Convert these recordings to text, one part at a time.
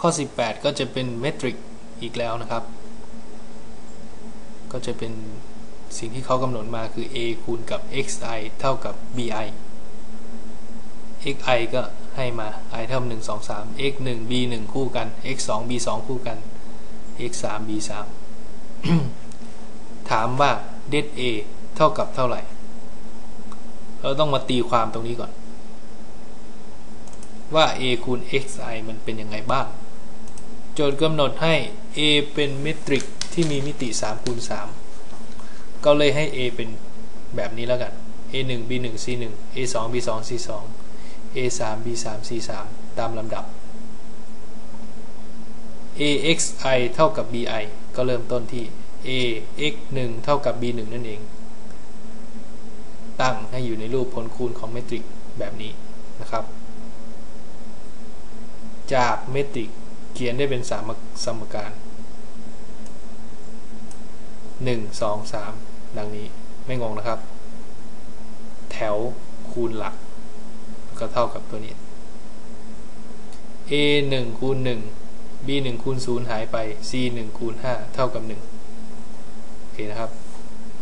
ข้อ 18 ก็จะเป็นเมตริกอีกแล้วนะครับ ก็จะเป็นสิ่งที่เขากำหนดมาคือ a คูณกับ xi เท่ากับ bi xi ก็ให้มา i เท่า1 2 3 x 1 b 1คู่กัน x 2 b 2คู่กัน x 3 b 3ถามว่า det a เท่ากับเท่าไหร่ เราต้องมาตีความตรงนี้ก่อน ว่า a คูณ xi มันเป็นยังไงบ้าง โจทย์กำหนดให้ a เป็นเมตริกที่มีมิติ3คูณ3ก็เลยให้ a เป็นแบบนี้แล้วกัน a 1 b 1 c 1 a 2 b 2 c 2 a 3 b 3 c 3ตามลำดับ a x i เท่ากับ b i ก็เริ่มต้นที่ a x 1เท่ากับ b 1นั่นเอง ตั้งให้อยู่ในรูปผลคูณของเมตริกแบบนี้นะครับ จากเมตริก เขียนได้เป็นสามสมการ 1 2 3 ดังนี้ไม่งงนะครับ แถวคูณหลัก ก็เท่ากับตัวนี้ a 1คูณ1 b 1คูณ0หายไป c 1คูณ5เท่ากับ 1 โอเคนะครับ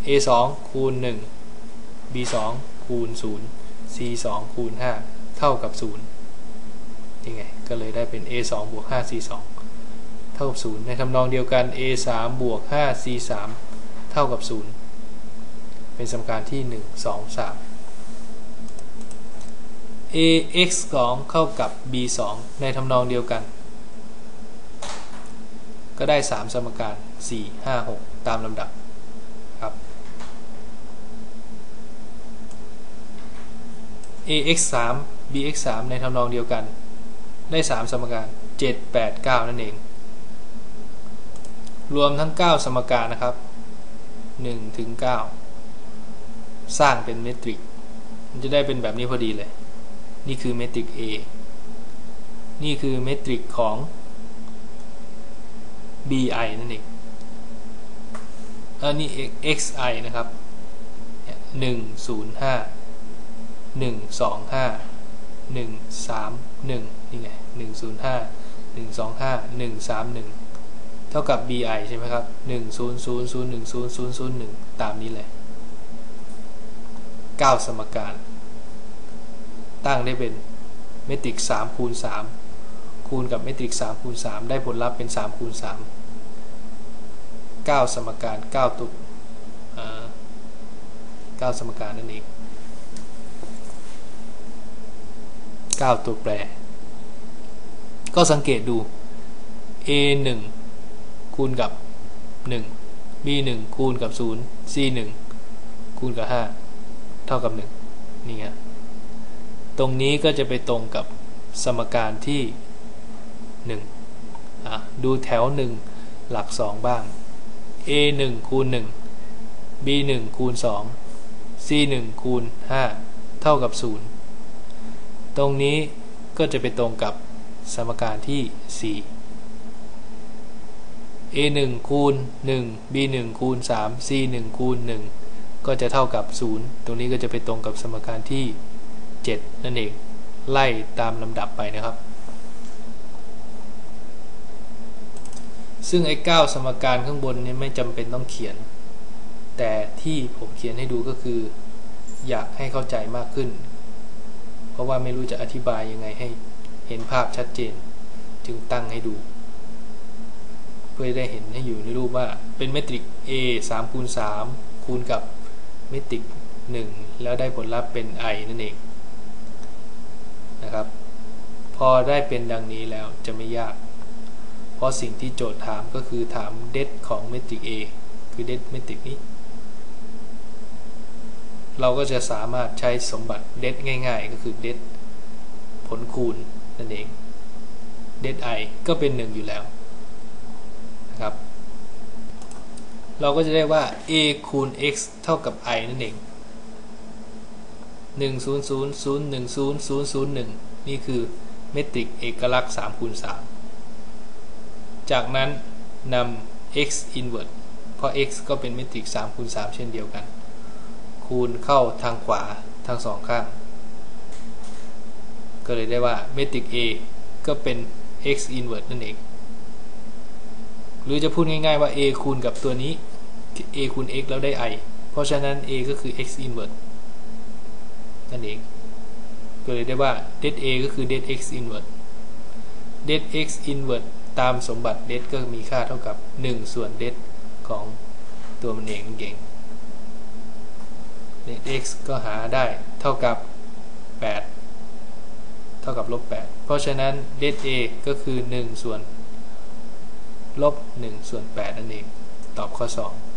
a 2คูณ1 b 2คูณ0 c 2คูณ5เท่ากับ 0 นี่ไง ก็เลยได้เป็น a 2บวก5 c 2เท่ากับ0ในทำนองเดียวกัน a 3บวก5 c 3เท่ากับ 0 เป็นสมการที่ 1 2 3 a x 2เข้ากับ b 2ในทำนองเดียวกัน ก็ได้ 3 สมการ 4 5 6 ตามลำดับครับ a x 3 b x 3ในทำนองเดียวกัน ได้3สมการ7 8 9นั่นเอง รวมทั้ง9สมการนะครับ1ถึง9สร้างเป็นเมตริก มันจะได้เป็นแบบนี้พอดีเลย นี่คือเมตริก A นี่คือเมตริกของ bi นั่นเองอันนี้ xi นะครับหนึ่งศูนย์ห้าหนึ่งสองห้า หนึ่งสามหนึ่งนี่ไงหนึ่งศูนย์ห้าหนึ่งสองห้าหนึ่งสามหนึ่งเท่ากับ bi ใช่ไหมครับหนึ่งศูนย์ศูนย์ศูนย์หนึ่งศูนย์ศูนย์ศูนย์หนึ่งตามนี้เลยเก้าสมการ ตั้งได้เป็นเมตริกสามคูณสามคูณกับเมตริก3คูณ3ได้ผลลัพธ์เป็น3คูณ3 9 สมการ 9 ตุก9 สมการนั่นเอง 9 ตัวแปร ก็สังเกตดู a 1คูณกับ 1 b 1คูณกับ 0 c 1คูณกับ 5 เท่ากับ 1 นี่ไงตรงนี้ก็จะไปตรงกับสมการที่1ดูแถว 1 หลัก 2 บ้าง a 1คูณ 1 b 1คูณ 2 c 1คูณ 5 เท่ากับ 0 ตรงนี้ก็จะไปตรงกับสมการที่ 4 a 1คูณ 1 b 1คูณ 3 c 1คูณ 1 ก็จะเท่ากับ 0 ตรงนี้ก็จะไปตรงกับสมการที่ 7 นั่นเอง ไล่ตามลำดับไปนะครับ ซึ่งไอ้เก้าสมการข้างบนนี้ไม่จำเป็นต้องเขียน แต่ที่ผมเขียนให้ดูก็คือ อยากให้เข้าใจมากขึ้น ราะว่าไม่รู้จะอธิบายยังไงให้เห็นภาพชัดเจน จึงตั้งให้ดู เพื่อได้เห็นให้อยู่ในรูปว่าเป็นเมตริก A 3คูณ3คูณกับเมตริก 1 แล้วได้ผลลัพธ์เป็น i นั่นเองนะครับ พอได้เป็นดังนี้แล้วจะไม่ยาก เพราะสิ่งที่โจทย์ถามก็คือถามเดทของเมตริก A คือเดทเมตริกนี้ เราก็จะสามารถใช้สมบัติเดทง่าย ๆ ก็คือเดทผลคูณนั่นเองเดท i ก็เป็น 1 อยู่แล้วนะครับ เราก็จะได้ว่า a คูณ x เท่ากับ i นั่นเอง1 0 0 0 1 0 0 0 1 นี่คือเมตริกเอกลักษณ์3คูณ3จากนั้นนำ x inverse เพราะ x ก็เป็นเมตริก3คูณ3เช่นเดียวกัน คูณเข้าทางขวาทั้งสองข้าง ก็เลยได้ว่าเมตริก A ก็เป็น x inverse นั่นเอง หรือจะพูดง่ายๆว่า a คูณกับตัวนี้ a คูณ x แล้วได้ i เพราะฉะนั้น a ก็คือ x inverse นั่นเอง ก็เลยได้ว่า det a ก็คือ det x inverse det x inverse ตามสมบัติ det ก็มีค่าเท่ากับ 1 ส่วน det ของตัวมันเองเก่ง det x ก็หาได้เท่ากับ 8 เท่ากับลบ 8 เพราะฉะนั้นเลข a ก็คือ 1 ส่วนลบ 1 ส่วน8นั่นเอง ตอบข้อ 2